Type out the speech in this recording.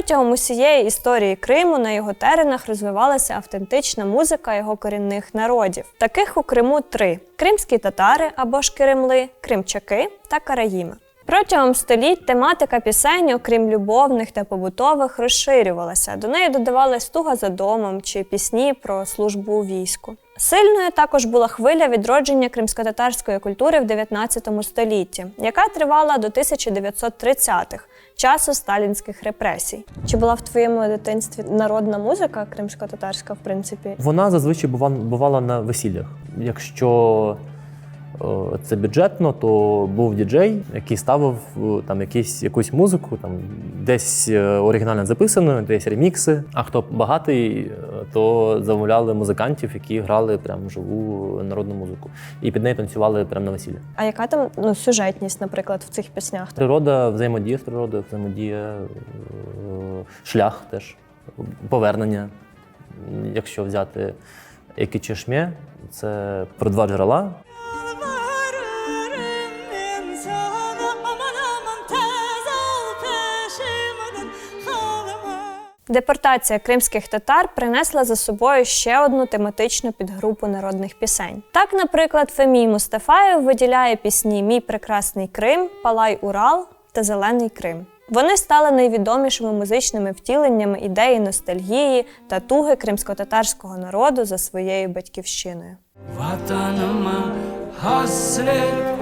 Протягом усієї історії Криму на його теренах розвивалася автентична музика його корінних народів. Таких у Криму три: кримські татари або ж киримли, кримчаки та караїми. Протягом століть тематика пісень, окрім любовних та побутових, розширювалася. До неї додавалась туга за домом чи пісні про службу у війську. Сильною також була хвиля відродження кримськотатарської культури в 19 столітті, яка тривала до 1930-х, часу сталінських репресій. Чи була в твоєму дитинстві народна музика кримсько-татарська, в принципі? Вона зазвичай бувала на весіллях. Якщо це бюджетно, то був діджей, який ставив е, там якісь, якусь музику, там десь е, оригінально записано, десь ремікси. А хто багатий, е, то замовляли музикантів, які грали прям живу народну музику. І під неї танцювали прямо на весіллі. А яка там ну, сюжетність, наприклад, в цих піснях? Природа, взаємодія з природою, взаємодія, е, шлях теж, повернення. Якщо взяти які чешмє, це про два джерела. Депортація кримських татар принесла за собою ще одну тематичну підгрупу народних пісень. Так, наприклад, Фемій Мустафаєв виділяє пісні Мій прекрасний Крим, Палай Урал та Зелений Крим. Вони стали найвідомішими музичними втіленнями ідеї ностальгії та туги кримсько-татарського народу за своєю батьківщиною. Oldum